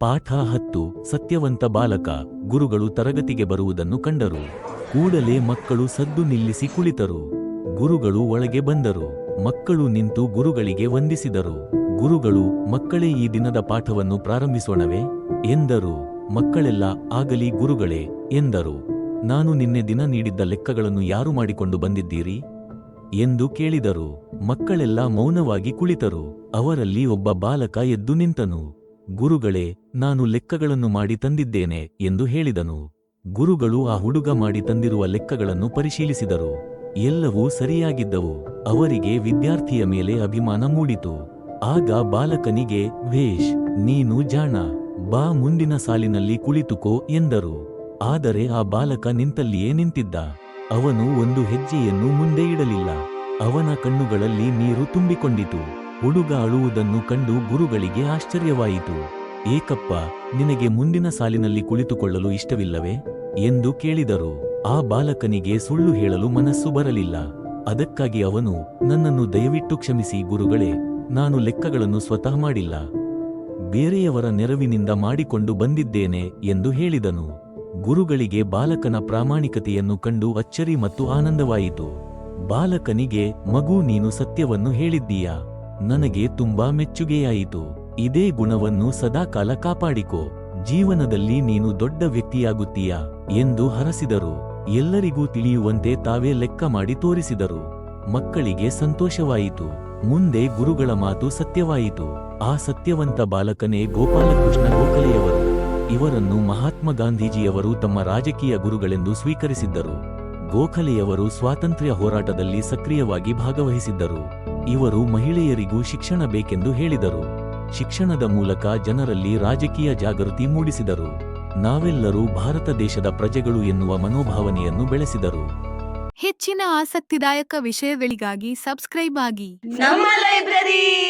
ಪಾಠ ಹತ್ತು, ಸತ್ಯವಂತ ಬಾಲಕ, ಗುರುಗಳು ತರಗತಿಗೆ ಬರುವುದನ್ನು ಕಂಡರು. ಕೂಡಲೇ ಮಕ್ಕಳು ಸದ್ದು ನಿಲ್ಲಿಸಿ ಕುಳಿತರು. ಗುರುಗಳು ಒಳಗೆ ಬಂದರು. ಮಕ್ಕಳು ನಿಂತು ಗುರುಗಳಿಗೆ ವಂದಿಸಿದರು. ಗುರುಗಳು, ಮಕ್ಕಳೇ ಈ ದಿನದ ಪಾಠವನ್ನು ಪ್ರಾರಂಭಿಸೋಣವೇ? ಎಂದರು. ಮಕ್ಕಳೆಲ್ಲ, ಆಗಲಿ ಗುರುಗಳೇ, ಎಂದರು. ನಾನು ನಿನ್ನೆ ದಿನ ನೀಡಿದ್ದ ಲೆಕ್ಕಗಳನ್ನು ಯಾರು ಮಾಡಿಕೊಂಡು ಬಂದಿದ್ದೀರಿ? ಎಂದು ಕೇಳಿದರು. ಮಕ್ಕಳೆಲ್ಲ ಮೌನವಾಗಿ ಕುಳಿತರು. ಅವರಲ್ಲಿ ಒಬ್ಬ ಬಾಲಕ ಎದ್ದು ನಿಂತನು. ಗುರುಗಳೇ, ನಾನು ಲೆಕ್ಕಗಳನ್ನು ಮಾಡಿ ತಂದಿದ್ದೇನೆ ಎಂದು ಹೇಳಿದನು. ಗುರುಗಳು ಆ ಹುಡುಗ ಮಾಡಿ ತಂದಿರುವ ಲೆಕ್ಕಗಳನ್ನು ಪರಿಶೀಲಿಸಿದರು. ಎಲ್ಲವೂ ಸರಿಯಾಗಿದ್ದವು. ಅವರಿಗೆ ವಿದ್ಯಾರ್ಥಿಯ ಮೇಲೆ ಅಭಿಮಾನ ಮೂಡಿತು. ಆಗ ಬಾಲಕನಿಗೆ ವೇಷ್ ನೀನು ಜಾಣ, ಬಾ ಮುಂದಿನ ಸಾಲಿನಲ್ಲಿ ಕುಳಿತುಕೋ ಎಂದರು. ಆದರೆ ಆ ಬಾಲಕ ನಿಂತಲ್ಲಿಯೇ ನಿಂತಿದ್ದ. ಅವನು ಒಂದು ಹೆಜ್ಜೆಯನ್ನು ಮುಂದೆ ಇಡಲಿಲ್ಲ. ಅವನ ಕಣ್ಣುಗಳಲ್ಲಿ ನೀರು ತುಂಬಿಕೊಂಡಿತು. ಹುಡುಗ ಅಳುವುದನ್ನು ಕಂಡು ಗುರುಗಳಿಗೆ ಆಶ್ಚರ್ಯವಾಯಿತು. ಏಕಪ್ಪ, ನಿನಗೆ ಮುಂದಿನ ಸಾಲಿನಲ್ಲಿ ಕುಳಿತುಕೊಳ್ಳಲು ಇಷ್ಟವಿಲ್ಲವೇ? ಎಂದು ಕೇಳಿದರು. ಆ ಬಾಲಕನಿಗೆ ಸುಳ್ಳು ಹೇಳಲು ಮನಸ್ಸು ಬರಲಿಲ್ಲ. ಅದಕ್ಕಾಗಿ ಅವನು, ನನ್ನನ್ನು ದಯವಿಟ್ಟು ಕ್ಷಮಿಸಿ ಗುರುಗಳೇ, ನಾನು ಲೆಕ್ಕಗಳನ್ನು ಸ್ವತಃ ಮಾಡಿಲ್ಲ. ಬೇರೆಯವರ ನೆರವಿನಿಂದ ಮಾಡಿಕೊಂಡು ಬಂದಿದ್ದೇನೆ ಎಂದು ಹೇಳಿದನು. ಗುರುಗಳಿಗೆ ಬಾಲಕನ ಪ್ರಾಮಾಣಿಕತೆಯನ್ನು ಕಂಡು ಅಚ್ಚರಿ ಮತ್ತು ಆನಂದವಾಯಿತು. ಬಾಲಕನಿಗೆ, ಮಗು ನೀನು ಸತ್ಯವನ್ನು ಹೇಳಿದ್ದೀಯಾ? ನನಗೆ ತುಂಬಾ ಮೆಚ್ಚುಗೆಯಾಯಿತು. ಇದೇ ಗುಣವನ್ನು ಸದಾಕಾಲ ಕಾಪಾಡಿಕೋ. ಜೀವನದಲ್ಲಿ ನೀನು ದೊಡ್ಡ ವ್ಯಕ್ತಿಯಾಗುತ್ತೀಯ ಎಂದು ಹರಸಿದರು. ಎಲ್ಲರಿಗೂ ತಿಳಿಯುವಂತೆ ತಾವೇ ಲೆಕ್ಕ ಮಾಡಿ ತೋರಿಸಿದರು. ಮಕ್ಕಳಿಗೆ ಸಂತೋಷವಾಯಿತು. ಮುಂದೆ ಗುರುಗಳ ಮಾತು ಸತ್ಯವಾಯಿತು. ಆ ಸತ್ಯವಂತ ಬಾಲಕನೇ ಗೋಪಾಲಕೃಷ್ಣ ಗೋಖಲೆಯವರು. ಇವರನ್ನು ಮಹಾತ್ಮ ಗಾಂಧೀಜಿಯವರು ತಮ್ಮ ರಾಜಕೀಯ ಗುರುಗಳೆಂದು ಸ್ವೀಕರಿಸಿದ್ದರು. ಗೋಖಲೆಯವರು ಸ್ವಾತಂತ್ರ್ಯ ಹೋರಾಟದಲ್ಲಿ ಸಕ್ರಿಯವಾಗಿ ಭಾಗವಹಿಸಿದ್ದರು. ಇವರು ಮಹಿಳೆಯರಿಗೂ ಶಿಕ್ಷಣ ಬೇಕೆಂದು ಹೇಳಿದರು. ಶಿಕ್ಷಣದ ಮೂಲಕ ಜನರಲ್ಲಿ ರಾಜಕೀಯ ಜಾಗೃತಿ ಮೂಡಿಸಿದರು. ನಾವೆಲ್ಲರೂ ಭಾರತ ದೇಶದ ಪ್ರಜೆಗಳು ಎನ್ನುವ ಮನೋಭಾವನೆಯನ್ನು ಬೆಳೆಸಿದರು. ಹೆಚ್ಚಿನ ಆಸಕ್ತಿದಾಯಕ ವಿಷಯಗಳಿಗಾಗಿ ಸಬ್ಸ್ಕ್ರೈಬ್ ಆಗಿ. ನಮ್ಮ ಲೈಬ್ರರಿ!